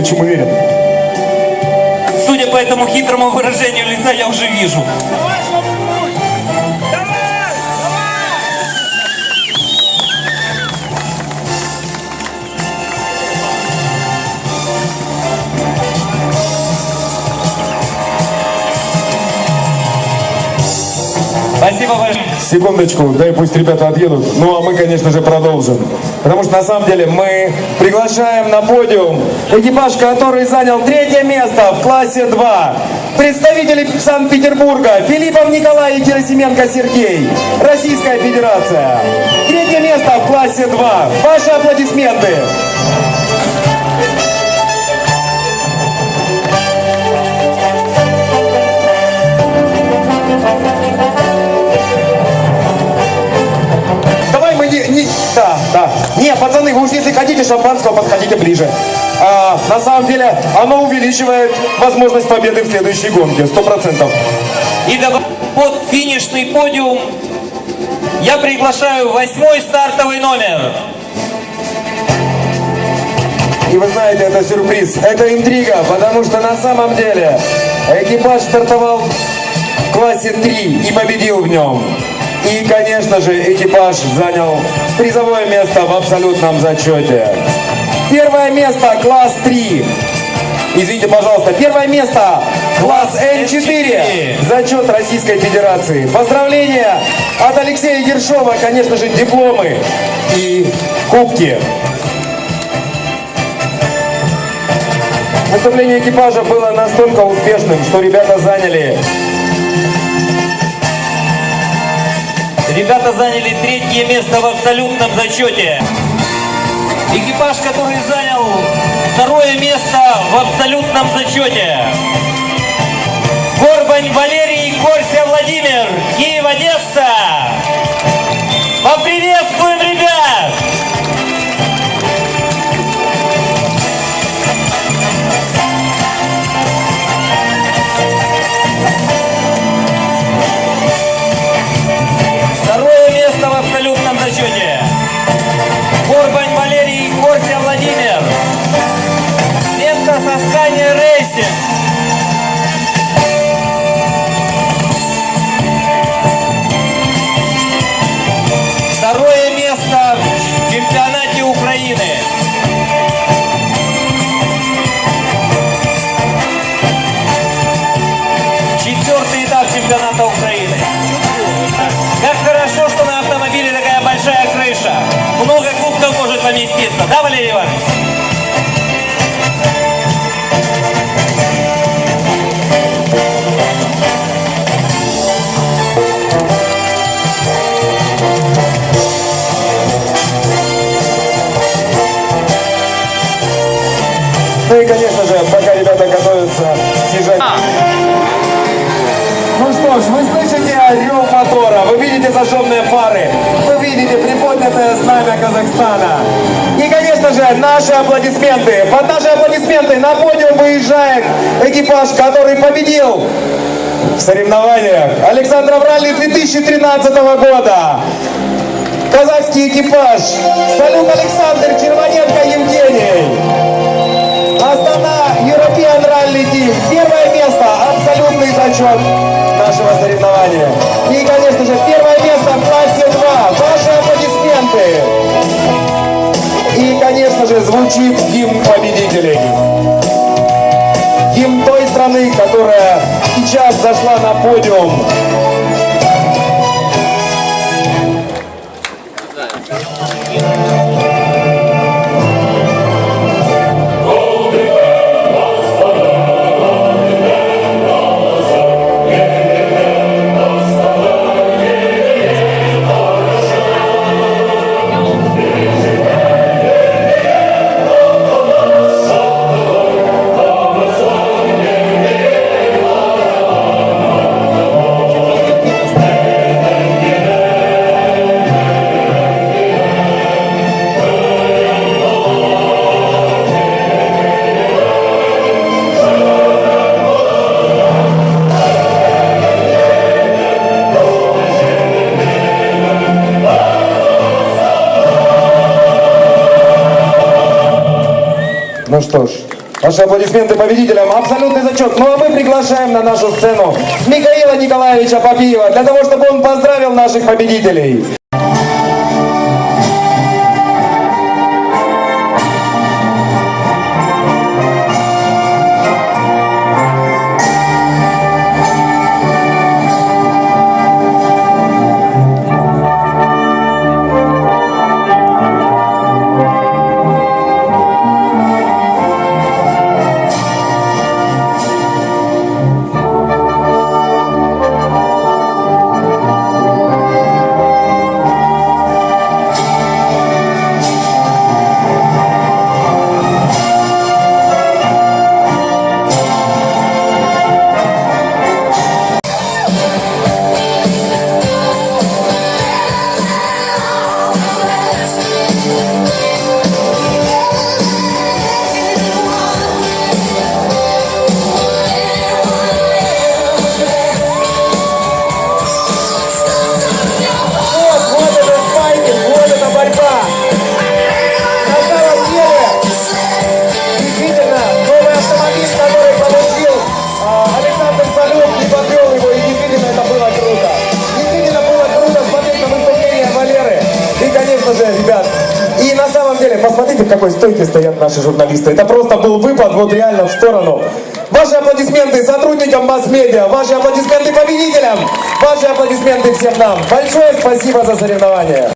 более чем уверен. Судя по этому хитрому выражению лица, я уже вижу. Спасибо большое. Секундочку, дай пусть ребята отъедут. Ну а мы, конечно же, продолжим. Потому что на самом деле мы приглашаем на подиум экипаж, который занял третье место в классе 2. Представители Санкт-Петербурга Филиппов Николай и Герасименко Сергей. Российская Федерация. Третье место в классе 2. Ваши аплодисменты. Шампанского, подходите ближе. А, на самом деле, оно увеличивает возможность победы в следующей гонке, сто процентов. И добав- под финишный подиум я приглашаю восьмой стартовый номер. И вы знаете, это сюрприз, это интрига, потому что на самом деле экипаж стартовал в классе 3 и победил в нем. И, конечно же, экипаж занял призовое место в абсолютном зачете. Первое место класс 3. Извините, пожалуйста, первое место класс N4. Зачет Российской Федерации. Поздравления от Алексея Ершова, конечно же, дипломы и кубки. Выступление экипажа было настолько успешным, что ребята заняли Ребята заняли третье место в абсолютном зачете. Экипаж, который занял второе место в абсолютном зачете. Горбань Валерий, Соскания Рейсинг. Второе место в чемпионате Украины. Четвертый этап чемпионата Украины. Как хорошо, что на автомобиле такая большая крыша. Много кубков может поместиться. Да, Валерий Иванович? Ж, вы слышите рев мотора, вы видите зажженные фары, вы видите приподнятое знамя Казахстана. И, конечно же, наши аплодисменты. Под наши аплодисменты на подиум выезжает экипаж, который победил в соревнованиях Александров ралли 2013 года. Казахский экипаж. Салют Александр Червоненко Евгений. European Rally Team. Первое место, абсолютный зачет нашего соревнования. И, конечно же, первое место в классе 2. Ваши аплодисменты. И, конечно же, звучит гимн победителей. Гимн той страны, которая сейчас зашла на подиум. Ну что ж, Ваши аплодисменты победителям. Абсолютный зачет. Ну а мы приглашаем на нашу сцену Михаила Николаевича Попиева для того, чтобы он поздравил наших победителей. Посмотрите, в какой стойке стоят наши журналисты. Это просто был выпад вот реально в сторону. Ваши аплодисменты сотрудникам масс-медиа, ваши аплодисменты победителям, ваши аплодисменты всем нам. Большое спасибо за соревнования.